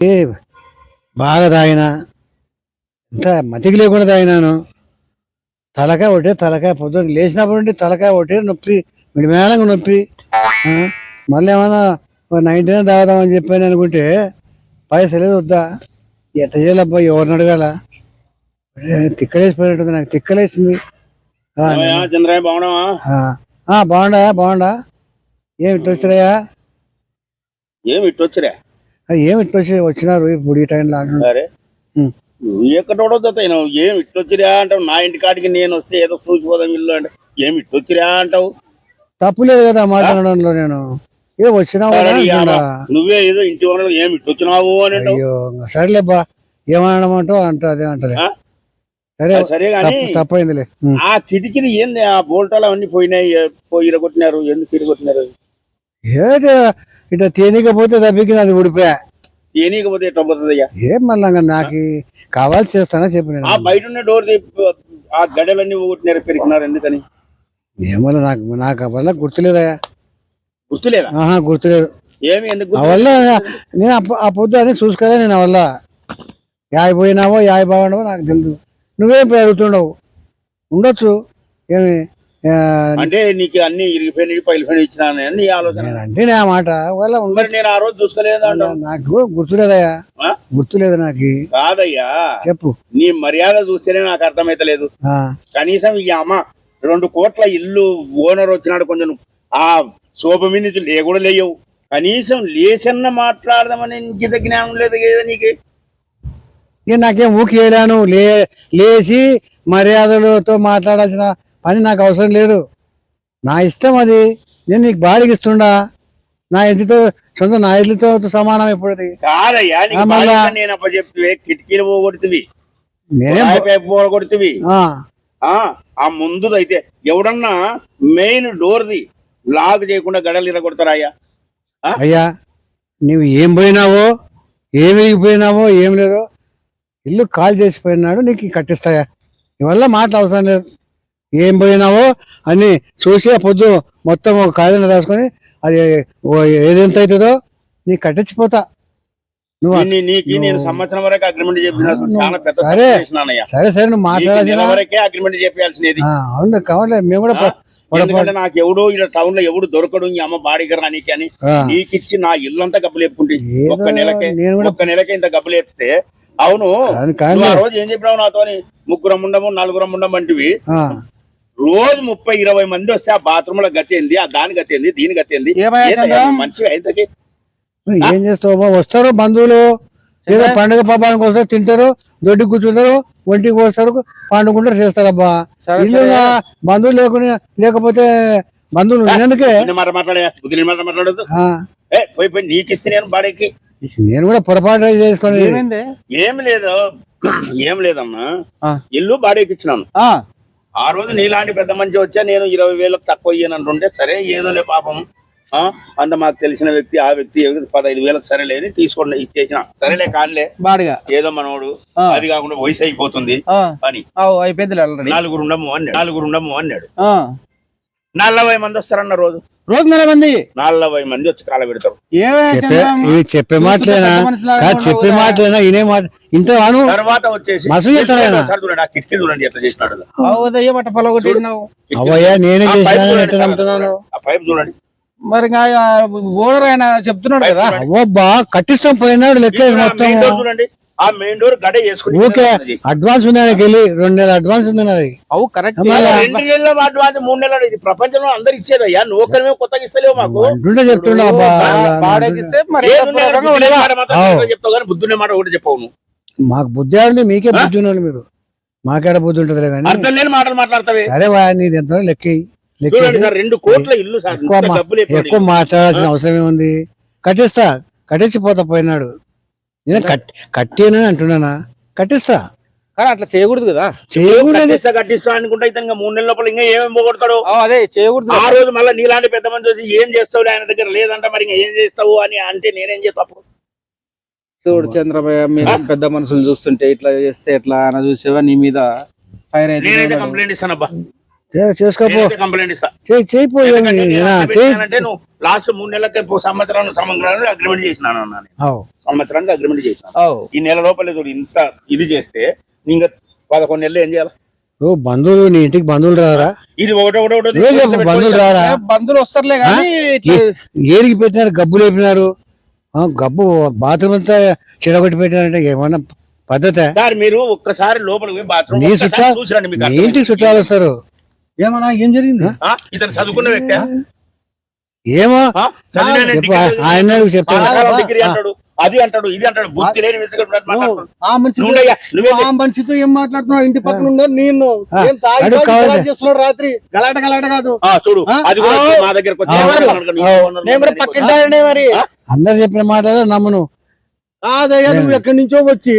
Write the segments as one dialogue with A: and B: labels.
A: ఏ బాగా తాగినా ఇంత మతికి లేకుండా తాగినాను. తలకాయ ఒకటే తలకాయ పొద్దున్న లేచినప్పుడు నుండి తలకాయ ఒకటే నొప్పి మిడిమేళంగా నొప్పి. మళ్ళీ ఏమైనా నైన్టీ నైన్ తాగుదామని చెప్పాను అనుకుంటే పైసలు లేదు వద్దా? ఎట్ట చేయాలబ్బా ఎవరిని అడగాల? తిక్కలేసిపోయినట్టుంది నాకు తిక్కలేసింది. బాగుండా బాగుండా? ఏమి ఇట్టు వచ్చినాయా
B: ఏమి ఇటు వచ్చిరా
A: ఏమి ఇట్టు వచ్చి వచ్చినారు? ఇప్పుడు ఈ టైంలో అంటున్నారు.
B: ఎక్కడ నువ్వు ఏమి ఇటు వచ్చిరా అంటావు? నా ఇంటి కాడికి నేను వస్తే ఏదో చూసిపోదాం ఇల్లు అంటే. ఏమి ఇటు వచ్చిరా అంటావు?
A: తప్పు లేదు కదా మాట్లాడడంలో నేను. ఏ వచ్చినావు.
B: నువ్వే ఏదో ఇంటి వనరు ఏమి ఇటు వచ్చినావు అని
A: అయ్యో సరేలేబ్బా. ఏమనమంటావు అంట అదే అంటలే? సరే
B: సరే
A: తప్పు తప్పైందిలే.
B: ఆ కిటికీలు ఏంది? ఆ బోల్టాలు అవన్నీ పోయినాయి పోయి ఇరగొట్టినారు. ఎందుకు ఇరగొట్టినారు?
A: ఏంటి ఇట్లా తేనికపోతే తప్పికి అది ఊడిపోయా?
B: ఏనీకపోతే ఎట్లా పోతుందయ్యా
A: ఏం మళ్ళా నాకు కావాల్సి చేస్తానా చెప్పు నేను?
B: ఆ బయట ఉన్న డోర్ ఆ గడ్డలన్నీ ఊగొట్టినారు పెరిగినారు ఎందుకని?
A: ఏమో నాకు నాకు వల్ల గుర్తులేదయా
B: గుర్తులేదా?
A: ఆహా గుర్తులేదు.
B: ఏమి ఎందుకు
A: ఆ
B: గుర్తు-
A: వల్ల నేను ఆ పొద్దు అని చూసుకోలే నేను ఆ వల్ల. యాయ్ పోయినావో యాయ్ బాగున్నావో నాకు తెలియదు నువ్వేం ఇప్పుడు అడుగుతుండవు ఉండొచ్చు. ఏమి?
B: అంటే నీకు అన్ని ఇరిగిపోయినాయి పైలిపోయినాయి ఇచ్చినాను నీ ఆలోచన.
A: అంటే నా మాట. ఒకవేళ
B: నేను ఆ రోజు చూసుకోలేదు
A: నాకు గుర్తులేదయ్యా? గుర్తులేదు నాకు.
B: కాదయ్యా.
A: చెప్పు.
B: నీ మర్యాద చూస్తేనే నాకు అర్థమైతలేదు. కనీసం ఈ అమ్మ రెండు కోట్ల ఇల్లు ఓనర్ వచ్చినాడు కొంచెం. ఆ శోభ మీద నుంచి లే కూడా లేయవు. కనీసం లేచన్న మాట్లాడదామని ఇంకిత జ్ఞానం లేదు కదా నీకు?
A: నేను నాకేం ఊకి వేయలేను లే లేచి మర్యాదలతో మాట్లాడాల్సిన పని నాకు అవసరం లేదు. నా ఇష్టం అది. నేను నీకు బాడికి ఇస్తుండా నా ఇంటితో సొంత నా ఇల్లుతో సమానం ఎప్పుడది?
B: కాదయ్యా నేను చెప్తే కిటికీలు పోగొడుతుంది
A: నేనేం
B: పోగొడుతుంది
A: ఆ,
B: ఆ ఆ ముందుదైతే ఎవడన్నా మెయిన్ డోర్ది లాక్ చేయకుండా గడలు ఇరగొడతారా అయ్యా
A: అయ్యా నువ్వు ఏం పోయినావో ఏం విరిగిపోయినావో ఏం లేదో ఇల్లు కాల్ చేసిపోయినాడు నీకు కట్టిస్తాయా? ఇవల్ల మాట అవసరం లేదు. ఏం పోయినావో అని చూసి ఆ పొద్దు మొత్తం ఒక కాగితం రాసుకొని అది ఏదెంత అవుతుందో నీకు కట్టించిపోతా. నువ్వు
B: నీ- నీకు నేను సంవత్సరం వరకు అగ్రిమెంట్ చెప్పిన చాలా పెద్ద
A: సరే. సరే సరే నువ్వు
B: నీకు వరకే అగ్రిమెంట్ చెప్పాల్సినది.
A: అవును కావాలి మేము కూడా
B: ఎందుకంటే నాకు ఎవడో ఇక్కడ టౌన్లో ఎవడు దొరకడు ఈ అమ్మ బాడీకి రానికి అని
A: ఆ,
B: నీకిచ్చి నా ఇల్లంతా గబ్బులు చెప్పుకుంటే
A: ఏదో
B: ఒక్క నెలకే ఒక్క నెలకే ఇంత గబ్బులు ఎత్తితే అవును ఆ రోజు ఏం చెప్పినావు నాతోని? ముగ్గురం ఉండము నలుగురం ఉండము అంటివి.
A: ఆ,
B: రోజు ముప్పై ఇరవై మంది వస్తే ఆ బాత్రూమ్లో గతి ఏంది? ఆ దాని గతి ఏంది? దీని గతి ఏంది?
C: ఏమయ్యా
B: ఏందయ్యా
C: చంద్రం?
B: నువ్వు మనిషి అయితే
A: ఏం చేస్తావు? వస్తారు బంధువులు. ఏదో పండుగ పాపానికి వస్తారు తింటారు దొడ్డి కూర్చుంటారు ఒంటికి వస్తారు పండుకుంటారు చేస్తారబ్బా ఇల్లు. బంధువులు లేకుండా లేకపోతే బంధువులు
B: బుద్ధి మాట మాట్లాడే బుద్ధి మాట మాట్లాడదు ఏ పోయి పోయి నీకు ఇస్తే నేను బాడీకి.
A: నేను కూడా పొరపాటు చేసుకొని
C: ఏమైంది?
B: ఏం లేదు. ఏం లేదమ్మా. ఇల్లు బాడీకి ఇచ్చినాను.
C: ఆ,
B: రోజు నీలాంటి పెద్ద మంచి వచ్చా నేను ఇరవై వేలకు తక్కువ ఇయ్యనంటుంటే సరే ఏదోలే పాపం. అంత మాకు తెలిసిన వ్యక్తి ఆ వ్యక్తి పదహైదు వేలకు సరేలే అని తీసుకోండి ఇచ్చేసిన. సరేలే కానిలే
C: బాడిగా.
B: ఏదో మనోడు. అది కాకుండా వయసు అయిపోతుంది. అని
C: అయిపోయింది
B: నాలుగురు ఉండము అన్నాడు. నాలుగురు ఉండము అన్నాడు. నలభై మంది వస్తారన్న రోజు.
C: రోజు నెల మంది?
B: నలభై మంది వచ్చి కాల పెడతారు.
A: చెప్పే
C: చంద్రం?
A: ఇవి చెప్పే మాటలేనా? చెప్పే? మాటలేనా? ఇనే మాట ఇంతవాను
B: తర్వాత వచ్చేసి
A: మస్తు చెప్తాడు
B: చూడండి ఆ కిటికీ చూడండి ఎట్లా చేసినాడు
A: అవయ్యా నేనే నమ్ముతున్నాను?
B: ఆ పైప్ చూడండి.
C: మరి ఓనర్ ఆయన చెప్తున్నాడు కదా.
A: అవ్వబ్బా కట్టిస్తాం పోయినాడు
B: ఇక్కడ
A: మొత్తం
B: చూడండి. ఆ మెయిన్ డోర్ గడ వేసుకుని
A: ఊకే అడ్వాన్స్ ఉంది ఆయనకి వెళ్ళి రెండు నెలల అడ్వాన్స్ ఉంది నాది
C: అవు కరెక్ట్
B: రెండు నెలల అడ్వాన్స్ మూడు నెలలు ఇది ప్రపంచంలో అందరు ఇచ్చేదయ్యా? నువ్వు ఒక్కరిమే కొత్తగా ఇస్తలేవు మాకు?
A: అంటుంటే.
B: ఒకటే చెప్తావు కానీ బుద్ధునే మాట ఒకటి చెప్పవు నువ్వు.
A: మాకు బుద్ధి ఉంది మీకే బుద్ధి ఉన్నది మీరు. మాకేడ బుద్ధి ఉంటది కానీ.
B: అర్థం లేని మాటలు మాట్లాడతావే.
A: వా నీది ఎంత
B: సార్ రెండు కోట్ల ఇల్లు
A: ఎక్కువ మాట్లాడాల్సిన అవసరం ఏముంది? కట్టిస్తా కట్టించిపోతా పోయినాడు. నేను కట్ కట్టేనని అంటున్నానా? కట్టిస్తా.
C: కానీ అట్లా చేయకూడదు కదా.
A: చేయకూడదు
B: కట్టిస్తా కట్టిస్తా అనుకుంటా ఇతను ఇంకా మూడు నెలల లోపల ఇంకా ఏమేమి పోగొడతాడు?
C: అదే చేయకూడదు
B: ఆ రోజు మళ్ళీ నీలాంటి పెద్ద మంది వచ్చి ఏం చేస్తావు ఆయన దగ్గర? లేదంట మరి ఇంకా ఏం చేస్తావు అని అంటే నేనేం చేస్తా అప్పుడు?
C: చూడు చంద్రబాబు మీరు పెద్ద మనుషులు చూస్తుంటే ఇట్లా చేస్తే ఎట్లా అని చూసేవా నీ మీద ఫైర్ అయితే
B: కంప్లైంట్ ఇస్తానబ్బా.
A: చేసుకోపో
B: కంప్లైంట్ ఇస్తా.
A: చేయి చేయిపోయి
B: ఎందుకంటే నేను
A: ఏమైనా?
B: అగ్రిమెంట్
A: చేయి.
B: చేశానంటే నువ్వు లాస్ట్ మూడు నెలలకి సంవత్సరం సంవత్సరాలు అగ్రిమెంట్ చేసినాను. సంవత్సరానికి అగ్రిమెంట్ చేసినాం
C: ఓ.
B: ఈ నెల లోపల చూడు ఇంత ఇది చేస్తే ఇంకా పదకొండు నెలలు ఏం చేయాలి?
A: ఓ బంధువులు నీ ఇంటికి బంధువులు రారా?
B: ఇది ఒకటి
A: బంధువులు రారా?
C: బంధువులు వస్తారులే
A: ఏరికి పెట్టినారు? గబ్బు లేపినారు? ఆ, గబ్బు బాత్రూమ్ అంతా చెడగొట్టి పెట్టినారంటే ఏమన్నా పద్ధతే?
B: సార్ మీరు ఒక్కసారి లోపలికి పోయి బాత్రూమ్.
A: ఇంటికి చుట్టాలు వస్తారు.
D: ఏమన్నా? ఏం జరిగింది?
B: ఆ? ఇతను చదువుకున్న వ్యక్తి?
A: ఏమో?
B: చదివిన
A: చెప్పు, ఆయన
B: అది అంటాడు ఇది అంటాడు బుద్ధి లేని.
D: ఆ మనిషి
B: నువ్వయ్యా, నువ్వే
D: ఆ మనిషితో ఏం మాట్లాడుతున్నావు? ఇంటి పక్కన ఉన్నాడు నేను చేస్తున్నాడు రాత్రి. గలాట గలాట కాదు.
B: ఆ, చూడు? అది కూడా మా దగ్గరకు
C: మరి.
A: అందరు చెప్పిన మాటలు నమ్మను.
D: కాదయ్యా నువ్వు ఎక్కడి నుంచో వచ్చి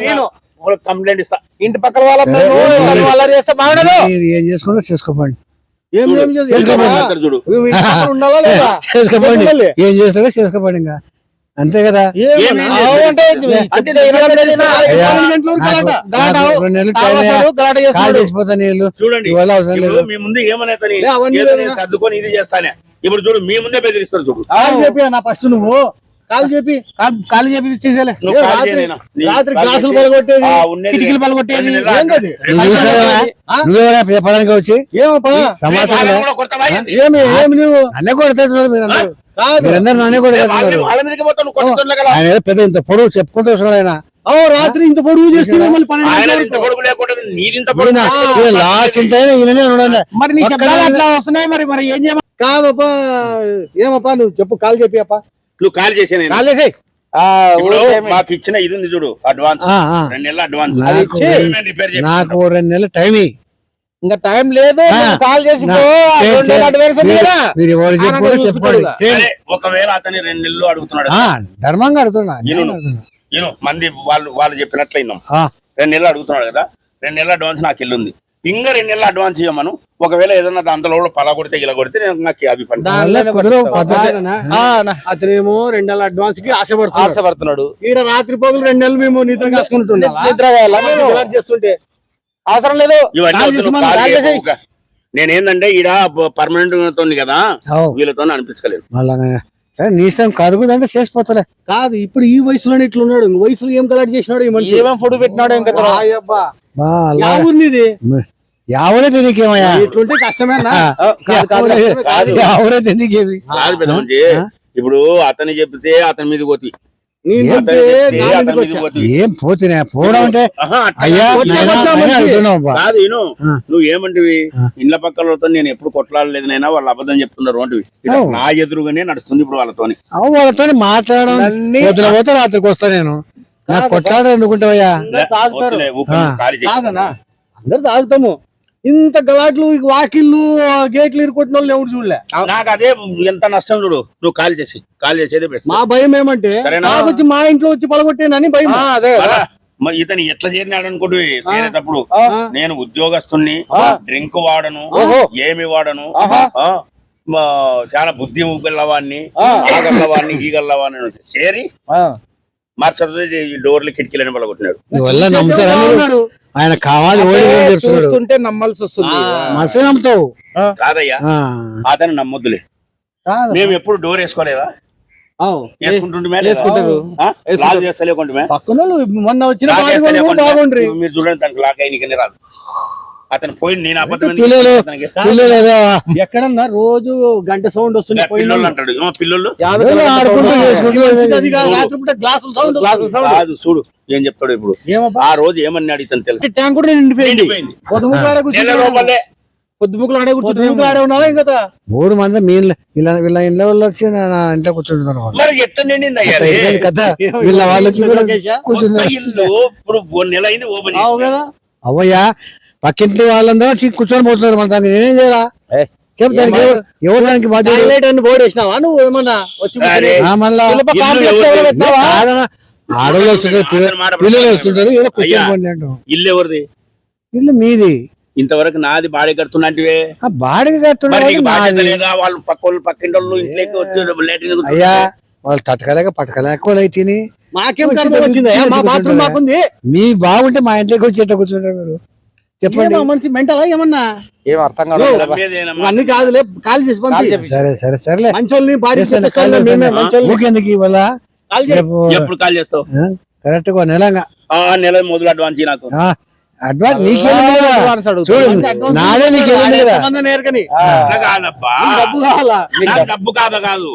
B: నేను.
D: పక్కన
B: కంప్లైంట్ ఇస్తా.
C: ఇంటి పక్కల వాళ్ళ చేస్తే బాగుండదు.
A: ఏం చేసుకుంటారో చేసుకోపండి
D: ఏం
B: చూడు,
D: పక్కన
A: చేసుకోపండి. ఏం చేస్తాడో చేసుకోపండి ఇంకా. అంతే కదా?
B: ఇప్పుడు
A: లేదు.
B: మీ ముందు ఏమనైతే
D: లే, అవన్నీ
B: ఏదో
D: లేదు.
B: నేను సర్దుకొని ఇది చేస్తానే. ఇప్పుడు చూడు మీ ముందే బెదిరిస్తారు చూడు.
D: చెప్పి నా ఫస్ట్ నువ్వు? కాల్ చెప్పి.
C: కాలు- కాలు చెప్పి చేసేలే
D: రాత్రి- గ్లాసులు
B: ఉన్నది
C: కిటికీలు
D: ఆ?
A: నువ్వెవరా చెప్పడానికి వచ్చి?
D: ఏమప్పా? ఏమి ఏమి నువ్వు?
A: మీరందరూ. మీరందరూ నన్నే పెద్ద ఇంత పొడవు చెప్పుకుంటూ వస్తున్నాడు ఆయన.
D: రాత్రి ఇంత పొడుగు చేస్తే
C: మరి
D: కాదప్పా ఏమప్పా నువ్వు చెప్పు కాల్ చెప్పి అప్ప.
B: నువ్వు కాల్ చేసే మాకు ఇచ్చిన ఇది ఉంది చూడు అడ్వాన్స్. రెండు నెలల అడ్వాన్స్
A: నాకు రెండు నెలలు టైం.
C: ఇంకా టైం లేదు కాల్ చేసి
B: ఒకవేళ అతని రెండు నెలలు అడుగుతున్నాడు.
A: ఆ, ధర్మంగా అడుగుతున్నా. నేను
B: మంది వాళ్ళు వాళ్ళు చెప్పినట్లు విన్నాం.
A: ఆ,
B: రెండు నెలలు అడుగుతున్నాడు కదా. రెండు నెలల అడ్వాన్స్ నాకు ఇల్లుంది. ఇంకా రెండు నెలల అడ్వాన్స్ ఇవ్వమను ఒకవేళ ఏదన్నా దాంట్లో కూడా పలా కొడితే ఇలా కొడితే నేను నాకు అవి
D: అతనేమో రెండు నెలల అడ్వాన్స్కి ఆశపడుతున్నాడు
C: ఆశపడుతున్నాడు.
D: ఈడ రాత్రి పోగులు రెండు నెలలు మేము నిద్ర కాసుకుంటున్నాం
C: నిద్ర?
D: చేస్తుంటే?
C: అవసరం లేదు.
B: నేనేందంటే ఈడ పర్మనెంట్ తోని కదా వీళ్ళతో అనిపించలేదు.
A: నే- ఇష్టం కదుగుదంటే చేసిపోతలే.
D: కాదు ఇప్పుడు ఈ వయసులోనే ఇట్లున్నాడు. వయసులో ఏం కలెక్ట్ చేసినాడు ఈ మనిషి?
C: ఏమేం ఫుడ్ పెట్టినాడు ఇంకా
D: ఊరినిది
A: ఎవరే తినకేమయ్యా
D: ఇట్లుంటే కష్టమేనా?
C: కాదు?
B: ఇప్పుడు అతని చెప్తే అతని మీద పోతి.
A: ఏం పోతున్నా పోవడం అంటే అయ్యా.
B: నువ్వు ఏమంటివి. ఇండ్ల పక్కలతో నేను ఎప్పుడు కొట్లాడలేదు నైనా వాళ్ళు అబద్ధం చెప్తున్నారు అంటివి.
A: అవు.
B: నా ఎదురుగానే నడుస్తుంది ఇప్పుడు వాళ్ళతోని.
A: వాళ్ళతో మాట్లాడడం. రాత్రికి వస్తా నేను. నాకు కొట్లాడ ఎందుకుంటావయ్యా
D: అందరూ. కాదనా తాగుతాము. ఇంత గలాట్లు ఇక వాకిళ్ళు గేట్లు ఇరుకొట్టిన వాళ్ళు ఎవరు చూడలే?
B: నాకు అదే ఎంత నష్టం చూడు. నువ్వు కాల్ చేసి కాల్ చేసేదే
D: మా భయం ఏమంటే
B: సరేనా?
D: నాకొచ్చి మా ఇంట్లో వచ్చి పలగొట్టేనని భయం.
C: ఆ, అదే
B: ఇతను ఎట్లా చేరినాడు అనుకుంటు చేరేటప్పుడు. నేను ఉద్యోగస్తుని డ్రింక్ వాడను. ఏమి వాడను చాలా బుద్ధి గల్లవాడిని
C: ఆ.
B: ఆ గల్లవాడిని ఈ గల్లవాడిని చేరి ఈ డోర్లు కిటికీలని పలగొట్టినాడు
A: ఆయన కావాలి
C: చూస్తుంటే నమ్మాల్సి వస్తుంది.
A: నమ్ముతావు.
B: కాదయ్యా
A: ఆ.
B: అతను నమ్మొద్దులే. మేము ఎప్పుడు డోర్ వేసుకోలేదా?
D: పక్కన మొన్న వచ్చిన
B: మీరు చూడండి తనకు లాక్ అయినకనే రాదు. అతను పోయి నేను అబద్ధం
A: పిల్లలు? పిల్లలు
D: ఎక్కడన్నా రోజు గంట సౌండ్ వస్తుంది
B: పిల్లోళ్ళు అంటాడు.
D: కాదు.
B: కాదు చూడు ఏం చెప్తాడు ఇప్పుడు. ఆ రోజు ఏమన్నాడు ఇతను తెలుసు?
C: ట్యాంక్ కూడా నిండిపోయింది.
A: మూడు మంది మీ వీళ్ళ వీళ్ళ ఇంట్లో వాళ్ళు వచ్చి నా ఇంట్లో కూర్చుంటున్నారు కథ. వీళ్ళ వాళ్ళు
B: నెల అయింది ఓపెన్
D: కదా?
A: అవ్వయ్యా. పక్కింటి వాళ్ళందరూ వచ్చి కూర్చొని పోతున్నారు మన దానికి నేనేం చేయాలా
C: ఏ,
A: చెప్ దానికి ఎవరు- ఎవరు దానికి బాధ్యత?
D: టాయిలెట్ అని బోర్డు వేసినావా? నువ్వు ఏమన్నా వచ్చి
B: సరే.
A: ఆ, మళ్ళా
C: శిల్ప
B: ఇల్లు
C: కాంప్లెక్స్
B: ఎవరు
C: ఎవరు పెట్టావా?
A: కాదనా, ఆడవాళ్ళు వస్తుంటారు పిల్ల-
B: అతని మాట
A: పిల్లలు వస్తుంటారు ఏదో కూర్చొని
B: అయ్యా.
A: పోండి అంటాం
B: ఇల్లు ఎవరిది?
A: ఇల్లు మీది.
B: ఇంతవరకు నాది బాడీ కడుతున్నట్టువే.
A: ఆ బాడిగ
B: మరి
A: కడుతున్నారు
B: నీకు బాధ్యత
A: నాది.
B: లేదా? వాళ్ళు పక్క వాళ్ళు పక్కింటి వాళ్ళు ఇంట్లోకి వచ్చి లేట్రిన్
A: అయ్యా వాళ్ళు తట్టకలేక పట్టకలేక వాళ్ళు అయితే తిని.
D: మాకేం కర్మ వచ్చింది? మా బాత్రూమ్ మాకుంది.
A: మీ బాగుంటే మా ఇంట్లోకి వచ్చి ఎట్లా కూర్చుంటారు మీరు? చెప్పండి.
D: మనిషి మెంటలా ఏమన్నా?
C: ఏం అర్థం కాదు.
D: అన్ని కాదులే కాల్ చేసి పంపి.
A: సరే సరే సరేలే.
D: మంచోళ్ళని
A: ఇవాళ
D: చేయి.
A: రేపు
B: ఎప్పుడు కాల్ చేస్తావు?
A: కరెక్ట్గా నెలంగా.
B: ఆ నెల మొదలు అడ్వాన్స్ నాకు.
A: అడ్వాన్స్ నాదే
D: నీకు డబ్బు కావాలా?
B: నాకు డబ్బు కాదా కాదు?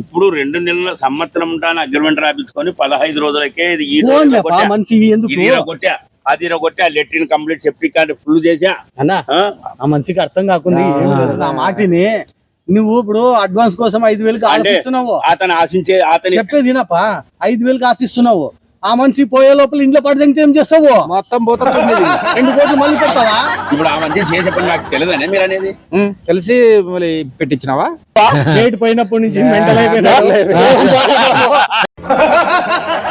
B: ఇప్పుడు రెండు నెలల సంవత్సరం ఉంటాను అగ్రిమెంట్ రాపించుకొని పదహైదు రోజులకే ఇది కొట్టా. కొట్టా అది కొట్టా లెట్రిన్ కంప్లీట్ సెప్టిక్ కార్డు ఫుల్ చేసా
D: అన్నా
B: ఆ?
D: ఆ మనిషికి అర్థం కాకుండా. నా మాటిని నువ్వు ఇప్పుడు అడ్వాన్స్ కోసం ఐదు వేలకు
B: అంటే
D: ఆశిస్తున్నావు.
B: అతను ఆశించే అతని
D: చెప్పేది వినపా. ఐదు వేలకు ఆశిస్తున్నావు. ఆ మనిషి పోయే లోపల ఇంట్లో పడితే ఏం చేస్తావు?
C: మొత్తం పోతా తొమ్మిది.
D: రెండు కోట్లు మళ్ళీ పెడతావా?
B: ఇప్పుడు ఆ మధ్య చేసే పని నాకు తెలియదనే మీరు అనేది.
C: తెలిసి మళ్ళీ పెట్టించినావా?
D: పోయినప్పటి నుంచి మెంటల్ అయిపోయినా